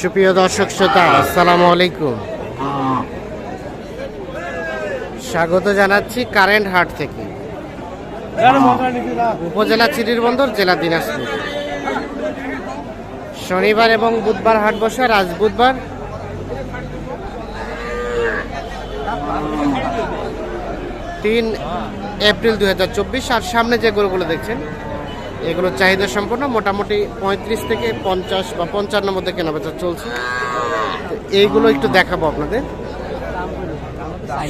সুপ্রিয় দর্শক শ্রোতা, আসসালামু আলাইকুম। স্বাগত জানাচ্ছি কারেন্ট হাট থেকে। উপজেলা চিরিরবন্দর, জেলা দিনাজপুর। শনিবার এবং বুধবার হাট বসে আজ বুধবার তিন এপ্রিল দু হাজার চব্বিশ। আর সামনে যে গরুগুলো দেখছেন এগুলো চাহিদা সম্পন্ন মোটামুটি পঁয়ত্রিশ থেকে পঞ্চাশ বা পঞ্চান্নর মধ্যে কেনাবেচা চলছে। এইগুলো একটু দেখাবো আপনাদের।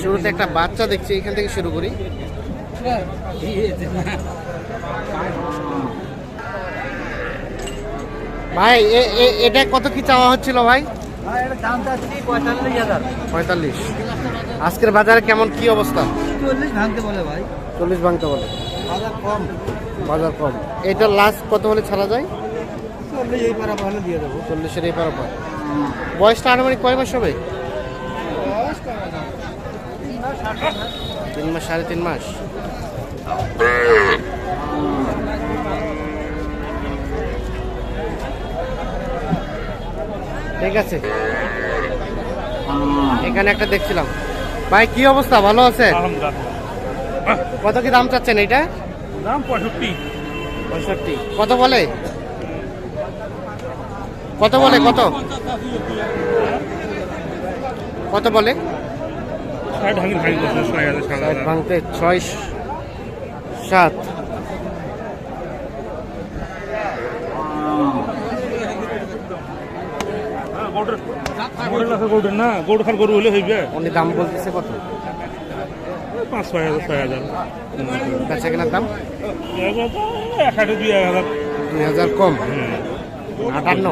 শুরুতে একটা বাচ্চা দেখছি এখান থেকে শুরু করি। ভাই এটা কত কি চাওয়া হচ্ছিল ভাই? পঁয়তাল্লিশ। আজকের বাজারে কেমন কি অবস্থা? চল্লিশ ভাঙতে বলে ভাই। চল্লিশ ভাঙতে বলে। বাজার কম। বাজার কম। এটা লাস্ট কত হলে ছাড়া যায়? চল্লিশ এই পারা ভালো দিয়ে দেবো। চল্লিশের এই পারাপার। বয়সটা আনুমানিক কয় মাস হবে? তিন মাস সাড়ে তিন মাস। ঠিক আছে। এখানে একটা দেখছিলাম। ভাই কি অবস্থা? ভালো আছে? কত কি দাম চাচ্ছেন এটা দাম পঁয়ষট্টি। পঁয়ষট্টি। কত বলে? কত বলে কত? কত বলে? ভাঙতে ছয় সাত। গৌড়ের না গৌড় খাল গরু হলে হইবে। উনি দাম বলতেছে কত? পাঁচ, ছয় হাজার ছয় হাজার। বেচা দাম? এক হাটে দুই হাজার দুই হাজার কম। আটান্ন।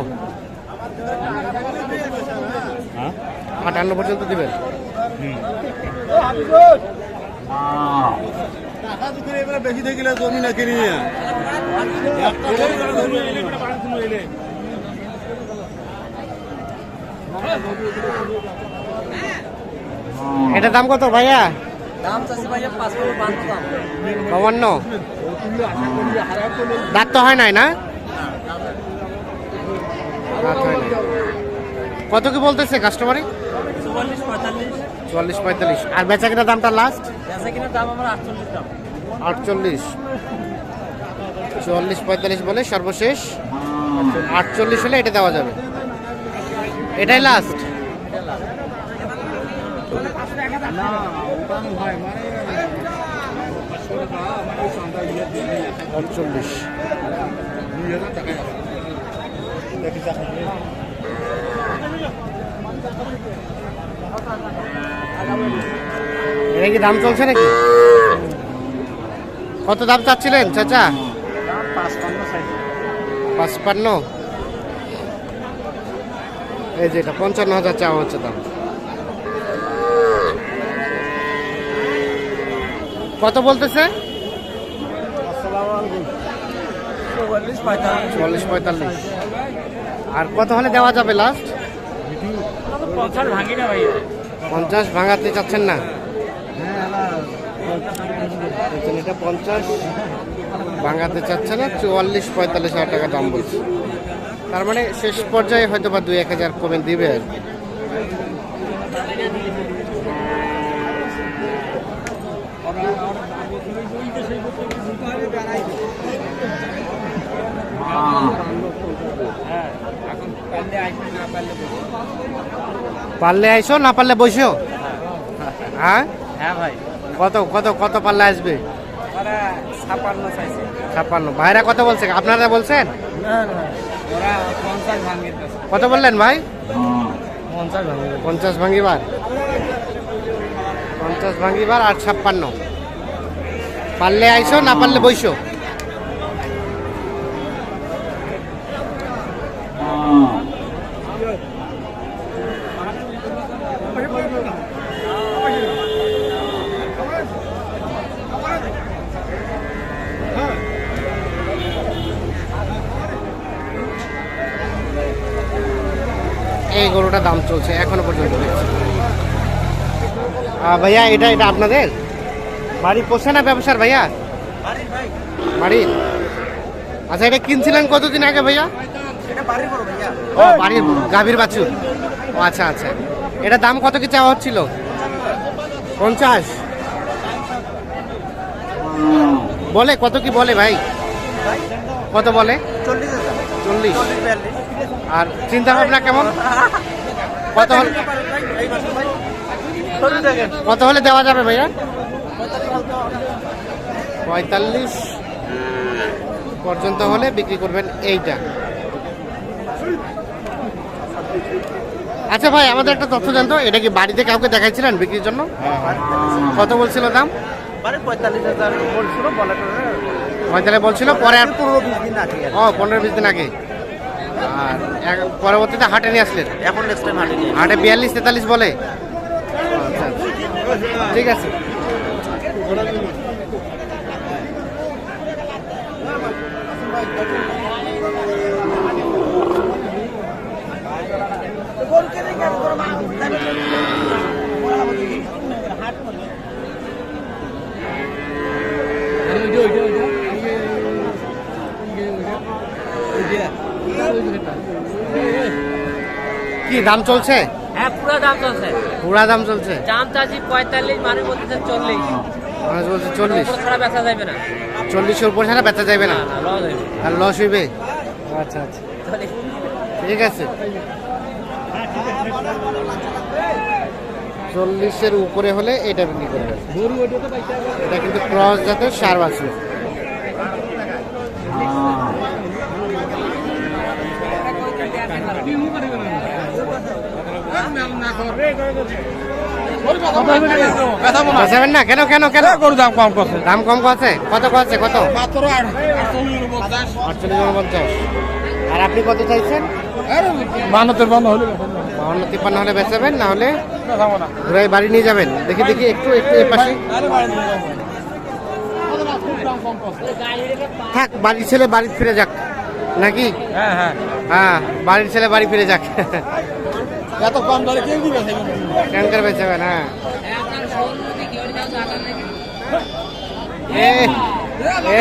আটান্ন পর্যন্ত দিবেন? জমি এটা দাম কত ভাইয়া? বাবান্ন দাঁত তো হয় নাই না। কত কি বলতেছে কাস্টমারে চুয়াল্লিশ পঁয়তাল্লিশ। আর বেচা কেনার দামটা লাস্ট কিনা আটচল্লিশ চুয়াল্লিশ পঁয়তাল্লিশ বলে সর্বশেষ। আটচল্লিশ হলে এটা দেওয়া যাবে। এটাই লাস্ট এটা কি দাম চলছে নাকি? কত দাম চাচ্ছিলেন, চাচা? পাঁচপান্ন। এই যে এটা পঞ্চান্ন হাজার চাওয়া হচ্ছে দাম। কত বলতেছে? চুয়াল্লিশ পঁয়তাল্লিশ। আর কত হলে দেওয়া যাবে লাস্ট পঞ্চাশ ভাঙাতে চাচ্ছেন না? এটা পঞ্চাশ। ভাঙাতে চাচ্ছে না চুয়াল্লিশ পঁয়তাল্লিশ হাজার টাকা দাম বলছে। তার মানে শেষ পর্যায়ে হয়তো বা দুই এক হাজার কমে দিবে আর কি। পারলে আইসো না পারলে বসো। হ্যাঁ? হ্যাঁ ভাই। কত কত কত পারলে আসবে? ছাপান্ন ছাপ্পান্ন ভাইরা কত বলছে? আপনারা বলছেন? কত বললেন ভাই? পঞ্চাশ ভাঙি পঞ্চাশ ভাঙ্গিবার পঞ্চাশ ভাঙ্গিবার আর ছাপ্পান্ন। পারলে আইসো, না পারলে বইসো। এই গরুটা দাম চলছে, এখনও পর্যন্ত ভাইয়া, এটা এটা আপনাদের? বাড়ি পোষে না ব্যবসার ভাইয়া? বাড়ির আচ্ছা এটা কিনছিলেন কতদিন আগে ভাইয়া? ও বাড়ির গাভীর বাছুর। ও আচ্ছা আচ্ছা। এটা দাম কত কি চাওয়া হচ্ছিল? পঞ্চাশ। বলে কত কি বলে ভাই? কত বলে? চল্লিশ আর চিন্তা ভাবনা কেমন? কত হলে কত হলে দেওয়া যাবে ভাইয়া? পঁয়তাল্লিশ পর্যন্ত হলে বিক্রি করবেন এইটা। আচ্ছা ভাই আমাদের একটা তথ্য জানতো এটা কি বাড়িতে কাউকে দেখাইছিলেন বিক্রির জন্য? কত বলছিল দাম? পঁয়তাল্লিশ বলছিল পরে আর পনেরো বিশ দিন আগে ও পনেরো বিশ দিন আগে। আর পরবর্তীতে হাটে নিয়ে আসলেন? এখন নেক্সট টাইম হাটে বিয়াল্লিশ তেতাল্লিশ বলে। আচ্ছা, আচ্ছা। ঠিক আছে। কি দাম চলছে? হ্যাঁ পুরো দাম চলছে। পুরা দাম চলছে? দাম চাচ্ছি পঁয়তাল্লিশ মানুষ বলতেছে চল্লিশ। মানুষ বলছে চল্লিশ। উপরে ছাড়া বেচা যাবে না। চল্লিশের উপর ছাড়া বেচা যাবে না? আর লস হইবে? আচ্ছা আচ্ছা। ঠিক আছে। চল্লিশের উপরে হলে এটা বিক্রি করবে এটা কিন্তু ক্রস জাতের সার বাছুর। না? কেন কেন কেন? গরু দাম কম করছে। দাম কম কত আছে কত? আটচল্লিশ আর আপনি কত চাইছেন? হলে বাহান্ন তিপ্পান্ন হলে বেচাবেন না হলে ঘুরাই বাড়ি নিয়ে যাবেন। দেখি দেখি একটু একটু এ পাশে। থাক বাড়ির ছেলে বাড়ি ফিরে যাক। নাকি? হ্যাঁ হ্যাঁ। হ্যাঁ বাড়ির ছেলে বাড়ি ফিরে যাক। এত কম দরে কেউ দিবে ট্যাঙ্কার হ্যাঁ এ এ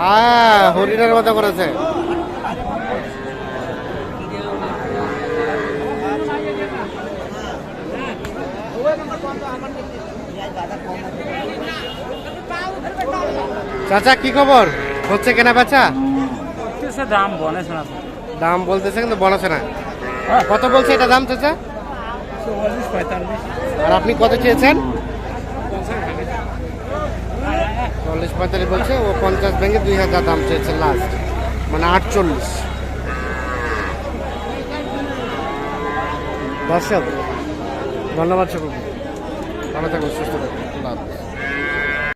হ্যাঁ হরিণের মতো করেছে। চাচা কি খবর? হচ্ছে কেনা বেচা? দাম বনে শোনা দাম বলতেছে কিন্তু বলেছে না। কত বলছে এটা দাম চাচা? আর আপনি কত চেয়েছেন? চল্লিশ পঁয়তাল্লিশ বলছে, ও পঞ্চাশ ভেঙে দুই হাজার দাম চেয়েছে লাস্ট মানে আটচল্লিশ। দর্শক, ধন্যবাদ সকলকে ভালো থাকুন, সুস্থ থাকুন।